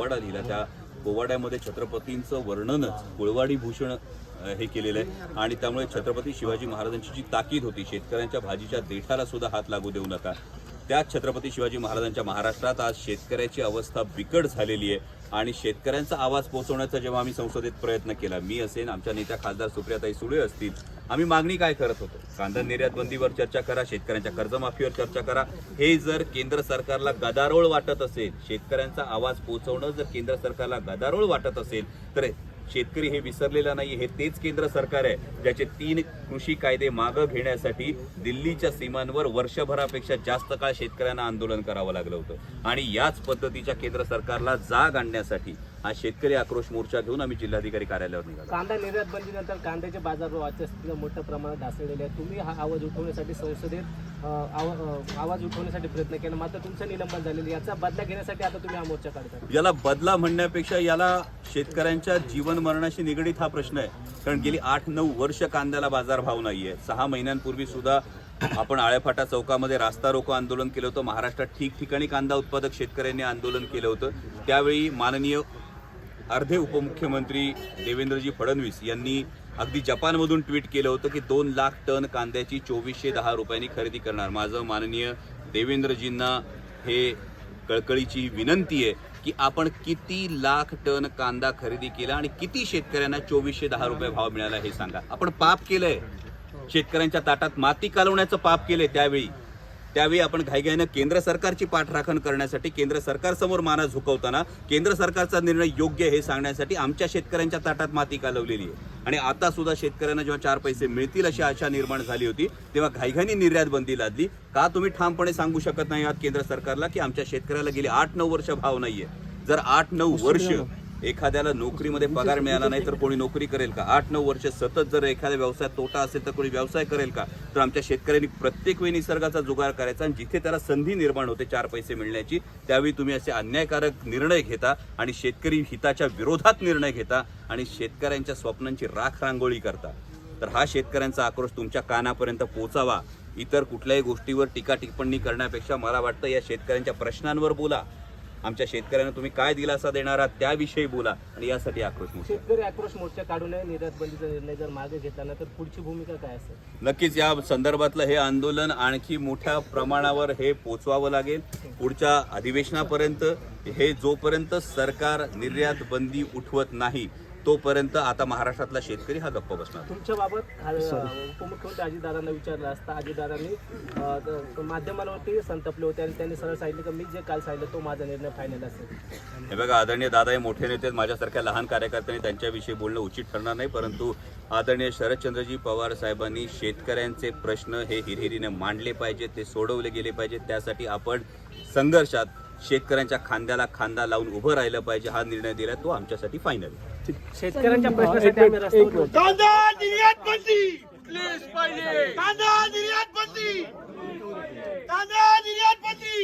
पोवाडा लिहिला. त्या पोवाड्यामध्ये छत्रपतींचं वर्णनच कुळवाडी भूषण हे केलेलं आहे. आणि त्यामुळे छत्रपती शिवाजी महाराजांची जी ताकीद होती शेतकऱ्यांच्या भाजीच्या देठाला सुद्धा हात लागू देऊ नका. त्याच छत्रपती शिवाजी महाराजांच्या महाराष्ट्रात आज शेतकऱ्याची अवस्था बिकट झालेली आहे आणि शेतकऱ्यांचा आवाज पोहोचवण्याचा जेव्हा आम्ही संसदेत प्रयत्न केला मी असेन आमच्या नेत्या खासदार सुप्रियाताई सुळे असतील आम्ही मागणी काय करत होतो? कांदा निर्यात बंदीवर चर्चा करा शेतकऱ्यांच्या कर्जमाफीवर चर्चा करा. हे जर केंद्र सरकारला गदारोळ वाटत असेल शेतकऱ्यांचा आवाज पोहोचवणं जर केंद्र सरकारला गदारोळ वाटत असेल तर शेतकरी हे विसरलेला नाही हे तेच केंद्र सरकार आहे ज्याचे तीन कृषी कायदे मागं घेण्यासाठी दिल्लीच्या सीमांवर वर्षभरापेक्षा जास्त काळ शेतकऱ्यांना आंदोलन करावं लागलं होतं. आणि याच पद्धतीच्या केंद्र सरकारला जाग आणण्यासाठी हा शेतकरी आक्रोश मोर्चा घेऊन आम्ही जिल्हाधिकारी कार्यालयावर निघालो. कांदा निर्यात बंदीनंतर कांद्याचे बाजारभाव स्थितीला मोठ्या प्रमाणात ढासळलेले आहेत. तुम्ही हा आवाज उठवण्यासाठी संसदेत आवाज उठवण्यासाठी प्रयत्न केला. मात्र तुमचं निलंबन झालेलं याचा बदला घेण्यासाठी आता तुम्ही हा मोर्चा काढता याला बदला म्हणण्यापेक्षा याला शेतकऱ्यांच्या जीवन मरणाशी निगडीत हा प्रश्न आहे. कारण गेली आठ नऊ वर्ष कांद्याला बाजारभाव नाहीये. सहा महिन्यांपूर्वी सुद्धा आपण आळेफाटा चौकामध्ये रास्ता रोको आंदोलन केलं होतं. महाराष्ट्रात ठिकठिकाणी कांदा उत्पादक शेतकऱ्यांनी आंदोलन केलं होतं. त्यावेळी माननीय अर्धे उपमुख्यमंत्री देवेंद्रजी फडणवीस यांनी अगदी जपानमधून ट्विट केलं होतं की दोन लाख टन कांद्याची चोवीसशे दहा रुपयांनी खरेदी करणार. माझं माननीय देवेंद्रजींना हे कळकळीची विनंती आहे. की आपण किती लाख टन कांदा खरेदी केला आणि किती शेतकऱ्यांना चोवीसशे दहा रुपये भाव मिळाला हे सांगा. आपण पाप केलंय. शेतकऱ्यांच्या ताटात माती कालवण्याचं पाप केलंय त्यावेळी. त्यावेळी आपण घाईघाईनं केंद्र सरकारची पाठराखण करण्यासाठी केंद्र सरकारसमोर माना झुकवताना केंद्र सरकारचा निर्णय योग्य हे सांगण्यासाठी आमच्या शेतकऱ्यांच्या ताटात माती कालवलेली आहे. आणि आता सुद्धा शेतकऱ्यांना जेव्हा चार पैसे मिळतील अशी आशा निर्माण झाली होती तेव्हा घाईघाईने निर्यात बंदी लादली. का तुम्ही ठामपणे सांगू शकत नाही आहात केंद्र सरकारला की आमच्या शेतकऱ्याला गेली आठ नऊ वर्ष भाव नाहीये. जर आठ नऊ वर्ष एखाद्याला नोकरीमध्ये पगार मिळाला नाही तर कोणी नोकरी करेल का? आठ नऊ वर्ष सतत जर एखाद्या व्यवसायात तोटा असेल तर कोणी व्यवसाय करेल का? तर आमच्या शेतकऱ्यांनी प्रत्येक वेळी निसर्गाचा जुगार करायचा आणि जिथे त्याला संधी निर्माण होते चार पैसे मिळण्याची त्यावेळी तुम्ही असे अन्यायकारक निर्णय घेता आणि शेतकरी हिताच्या विरोधात निर्णय घेता आणि शेतकऱ्यांच्या स्वप्नांची राख रांगोळी करता. तर हा शेतकऱ्यांचा आक्रोश तुमच्या कानापर्यंत पोचावा. इतर कुठल्याही गोष्टीवर टीका टिप्पणी करण्यापेक्षा मला वाटतं या शेतकऱ्यांच्या प्रश्नांवर बोला. आमच्या शेतकऱ्यांना तुम्ही काय दिलासा देणार आहात त्याविषयी बोला आणि यासाठी आक्रोश मोर्चा. शेतकरी आक्रोश मोर्चा काढू नये निर्यात बंदीचा निर्णय जर मागे घेतला तर पुढची भूमिका काय असेल? नक्कीच या संदर्भातलं हे आंदोलन आणखी मोठ्या प्रमाणावर हे पोचवावं लागेल. पुढच्या अधिवेशनापर्यंत हे जोपर्यंत सरकार निर्यात बंदी उठवत नाही तोपर्यंत आता महाराष्ट्रातला शेतकरी हा गप्प बसणार. तुमच्या बाबत उपमुख्यमंत्री अजितदादांना विचारलं असता अजितदादांनी अ, द- माध्यमांवरती संतपले होते आणि त्यांनी सरळ सांगितलं की मी जे काल सांगितलं तो माझा निर्णय फायनल असेल. हे बघा आदरणीय दादा हे मोठे नेते आहेत. माझ्यासारख्या लहान कार्यकर्त्यांनी त्यांच्याविषयी बोलणं उचित ठरणार नाही परंतु आदरणीय शरदचंद्रजी पवार साहेबांनी शेतकऱ्यांचे प्रश्न हे हिरहिरीने मांडले पाहिजेत ते सोडवले गेले पाहिजेत. त्यासाठी आपण संघर्षात शेतकऱ्यांच्या खांद्याला खांदा लावून उभं राहिलं पाहिजे हा निर्णय दिला तो आमच्यासाठी फायनल शेतकऱ्यांच्या प्रश्नासाठी आम्ही रस्त्यावर उतरतो. कांदा निर्यात बंदी! कांदा निर्यात बंदी! कांदा निर्यात बंदी!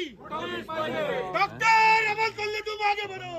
डॉक्टर अमल कल्ले तू मागे बढ़ो